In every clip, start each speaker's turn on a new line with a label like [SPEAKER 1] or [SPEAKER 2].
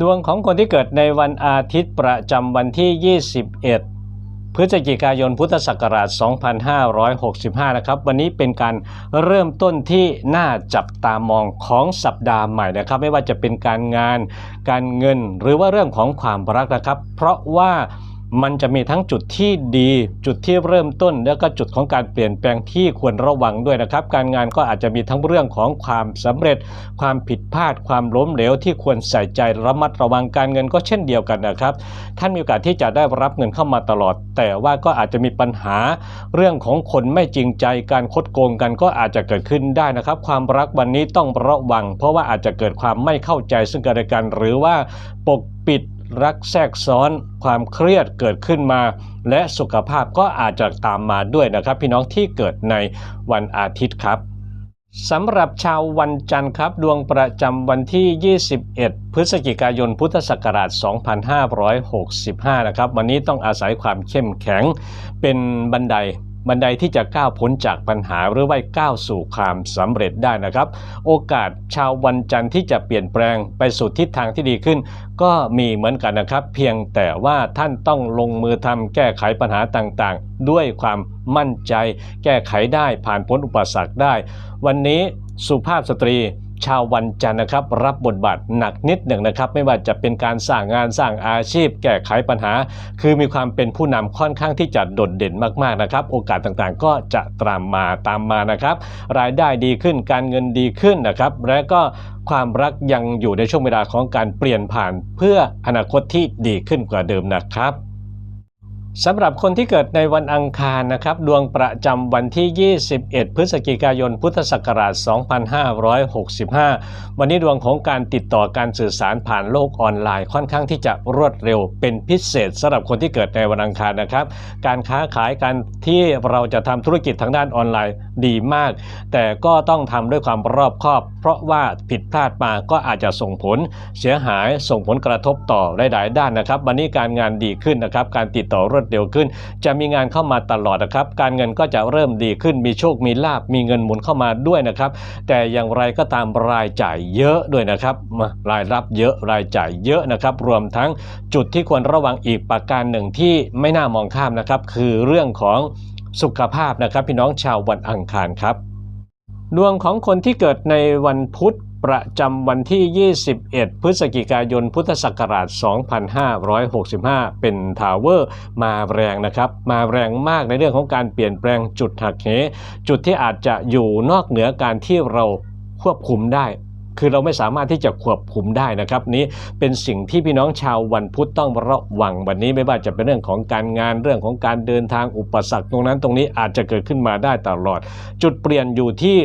[SPEAKER 1] ดวงของคนที่เกิดในวันอาทิตย์ประจำวันที่ 21 พฤศจิกายนพุทธศักราช 2565 นะครับ วันนี้เป็นการเริ่มต้นที่น่าจับตามองของสัปดาห์ใหม่นะครับ ไม่ว่าจะเป็นการงาน การเงิน หรือว่าเรื่องของความรักนะครับ เพราะว่า มันจะมีทั้งจุดที่ดี จุดที่เริ่มต้น แล้วก็จุดของการเปลี่ยนแปลงที่ควรระวังด้วยนะครับ การงานก็อาจจะมีทั้งเรื่องของความสำเร็จ ความผิดพลาด ความล้มเหลวที่ควรใส่ใจระมัดระวังการเงินก็เช่นเดียวกันนะครับ ท่านมีโอกาสที่จะได้รับเงินเข้ามาตลอด แต่ว่าก็อาจจะมีปัญหาเรื่องของคนไม่จริงใจ การคดโกงกันก็อาจจะเกิดขึ้นได้นะครับ ความรักวันนี้ต้องระวัง เพราะว่าอาจจะเกิดความไม่เข้าใจซึ่งกันและกันหรือว่าปกปิด รักแทรกซ้อนความเครียดเกิดขึ้นมา และสุขภาพก็อาจจะตามมาด้วยนะครับ พี่น้องที่เกิดในวันอาทิตย์ครับสำหรับชาววันจันทร์ครับ ดวงประจำวันที่ 21 พฤศจิกายน พุทธศักราช 2565 นะครับ วันนี้ต้องอาศัยความเข้มแข็งเป็นบันได บันไดที่จะก้าวพ้นจากปัญหาหรือว่าก้าวสู่ความสำเร็จได้นะครับ โอกาสชาววันจันทร์ที่จะเปลี่ยนแปลงไปสู่ทิศทางที่ดีขึ้น ก็มีเหมือนกันนะครับ เพียงแต่ว่าท่านต้องลงมือทำแก้ไขปัญหาต่างๆ ด้วยความมั่นใจ แก้ไขได้ผ่านพ้นอุปสรรคได้ วันนี้สุภาพสตรี ชาววันจันทร์นะครับ รับบทบาทหนักนิดหนึ่งนะครับ ไม่ว่าจะเป็นการสร้างงานสร้างอาชีพ แก้ไขปัญหา คือมีความเป็นผู้นำค่อนข้างที่จะโดดเด่นมากๆนะครับ โอกาสต่างๆ ก็จะตามมาตามมานะครับ รายได้ดีขึ้นการเงินดีขึ้นนะครับ และก็ความรักยังอยู่ในช่วงเวลาของการเปลี่ยนผ่านเพื่ออนาคตที่ดีขึ้นกว่าเดิมนะครับ สำหรับคนที่เกิดในวันอังคารนะครับ ดวงประจำวันที่ 21 พฤศจิกายน พุทธศักราช 2565 วันนี้ดวงของการติดต่อการสื่อสารผ่านโลกออนไลน์ค่อนข้างที่จะรวดเร็วเป็นพิเศษสำหรับคนที่เกิดในวันอังคารนะครับ การค้าขายการที่เราจะทำธุรกิจทางด้านออนไลน์ ดีมาก แต่ก็ต้องทำด้วยความรอบคอบ เพราะว่าผิดพลาดมาก็อาจจะส่งผลเสียหายส่งผลกระทบต่อหลาย ๆ ด้านนะครับ วันนี้การงานดีขึ้นนะครับ การติดต่อรวดเร็วขึ้น จะมีงานเข้ามาตลอดนะครับ การเงินก็จะเริ่มดีขึ้น มีโชค มีลาบ มีเงินหมุนเข้ามาด้วยนะครับ แต่อย่างไรก็ตามรายจ่ายเยอะด้วยนะครับ รายรับเยอะ รายจ่ายเยอะนะครับ รวมทั้งจุดที่ควรระวังอีกประการหนึ่งที่ไม่น่ามองข้ามนะครับ คือเรื่องของ สุขภาพนะครับ พี่น้องชาววันอังคารครับ ดวงของคนที่เกิดในวันพุธประจำวันที่ 21 พฤศจิกายน พุทธศักราช 2565 เป็นทาวเวอร์มาแรงนะครับ มาแรงมากในเรื่องของการเปลี่ยนแปลงจุดหักเห จุดที่อาจจะอยู่นอกเหนือการที่เราควบคุมได้ คือเราไม่สามารถที่จะควบคุมได้นะครับนี้เป็นสิ่งที่พี่น้องชาววันพุธต้องระวังวันนี้ไม่ว่าจะเป็นเรื่องของการงานเรื่องของการเดินทางอุปสรรคตรงนั้นตรงนี้อาจจะเกิดขึ้นมาได้ตลอด จุดเปลี่ยนอยู่ที่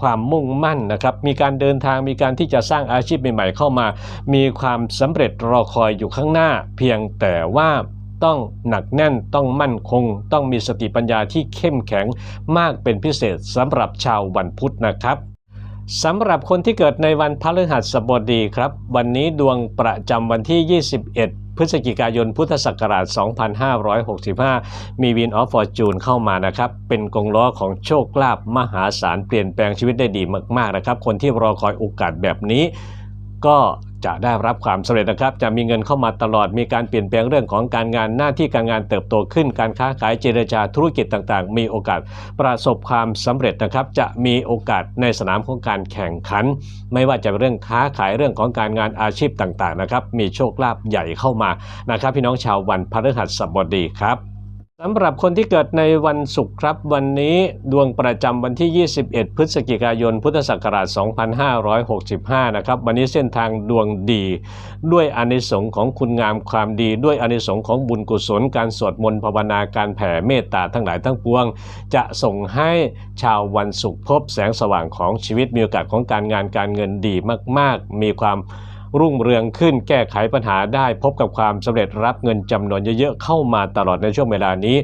[SPEAKER 1] ความมุ่งมั่นนะครับ มีการเดินทาง มีการที่จะสร้างอาชีพใหม่ๆเข้ามา มีความสำเร็จรอคอยอยู่ข้างหน้า เพียงแต่ว่าต้องหนักแน่นต้องมั่นคง ต้องมีสติปัญญาที่เข้มแข็งมากเป็นพิเศษสำหรับชาววันพุธนะครับ สำหรับคนที่เกิดในวันพฤหัสบดีครับ วันนี้ดวงประจำวันที่ 21 พฤศจิกายนพุทธศักราช 2565 มีวินออฟฟอร์จูนเข้ามานะครับ เป็นกงล้อของโชคลาภมหาศาลเปลี่ยนแปลงชีวิตได้ดีมากๆนะครับ คนที่รอคอยโอกาสแบบนี้ ก็จะได้รับความสำเร็จนะครับ จะมีเงินเข้ามาตลอด มีการเปลี่ยนแปลงเรื่องของการงานหน้าที่การงานเติบโตขึ้น การค้าขายเจรจาธุรกิจต่างๆ มีโอกาสประสบความสำเร็จนะครับ จะมีโอกาสในสนามของการแข่งขัน ไม่ว่าจะเป็นเรื่องค้าขายเรื่องของการงานอาชีพต่างๆนะครับ มีโชคลาภใหญ่เข้ามานะครับ พี่น้องชาววันพฤหัสบดีครับ สำหรับคนที่เกิดในวันศุกร์ครับ วันนี้ดวงประจำวันที่ 21 พฤศจิกายน พุทธศักราช 2565 นะครับ วันนี้เส้นทางดวงดี ด้วยอานิสงส์ของคุณงามความดี ด้วยอานิสงส์ของบุญกุศล การสวดมนต์ภาวนาการแผ่เมตตาทั้งหลายทั้งปวง จะส่งให้ชาววันศุกร์พบแสงสว่างของชีวิตมีโอกาสของการงานการเงินดีมาก ๆ มีความ รุ่งเรืองขึ้นแก้ไขปัญหาได้พบกับความสำเร็จรับเงินจำนวนเยอะๆเข้ามาตลอดในช่วงเวลานี้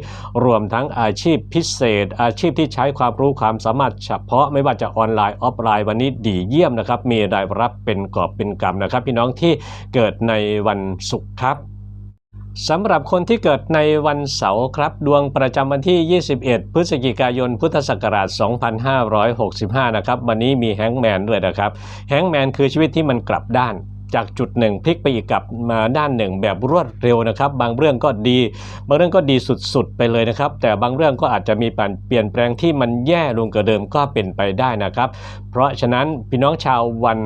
[SPEAKER 1] รวมทั้งอาชีพพิเศษ อาชีพที่ใช้ความรู้ความสามารถเฉพาะไม่ว่าจะออนไลน์ออฟไลน์วันนี้ดีเยี่ยมนะครับมีรายรับเป็นกอบเป็นกำนะครับ พี่น้องที่เกิดในวันศุกร์ครับสำหรับคนที่เกิดในวันเสาร์ครับ ดวงประจำวันที่ 21 พฤศจิกายน พุทธศักราช 2565 นะครับ วันนี้มีแฮงแมนด้วยนะครับ แฮงแมนคือชีวิตที่มันกลับด้าน จากจุดหนึ่งพลิกไปอีกกลับมาด้านหนึ่งแบบรวดเร็วนะครับ บางเรื่องก็ดี บางเรื่องก็ดีสุดๆไปเลยนะครับ แต่บางเรื่องก็อาจจะมีการเปลี่ยนแปลงที่มันแย่ลงกว่าเดิมก็เป็นไปได้นะครับ เพราะฉะนั้นพี่น้องชาววัน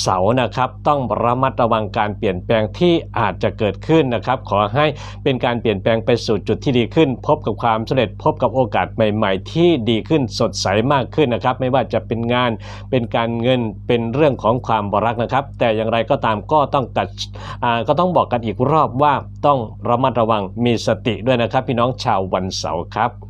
[SPEAKER 1] เสาร์นะครับต้องระมัดระวังการเปลี่ยนแปลงที่อาจจะเกิดขึ้นนะครับ ขอให้เป็นการเปลี่ยนแปลงไปสู่จุดที่ดีขึ้น พบกับความสำเร็จพบกับโอกาสใหม่ ๆ ที่ดีขึ้นสดใสมากขึ้นนะครับ ไม่ว่าจะเป็นงานเป็นการเงินเป็นเรื่องของความรักนะครับ แต่อย่างไรก็ตามก็ต้องกัดก็ต้องบอกกันอีกรอบว่าต้องระมัดระวังมีสติด้วยนะครับ พี่น้องชาววันเสาร์ครับ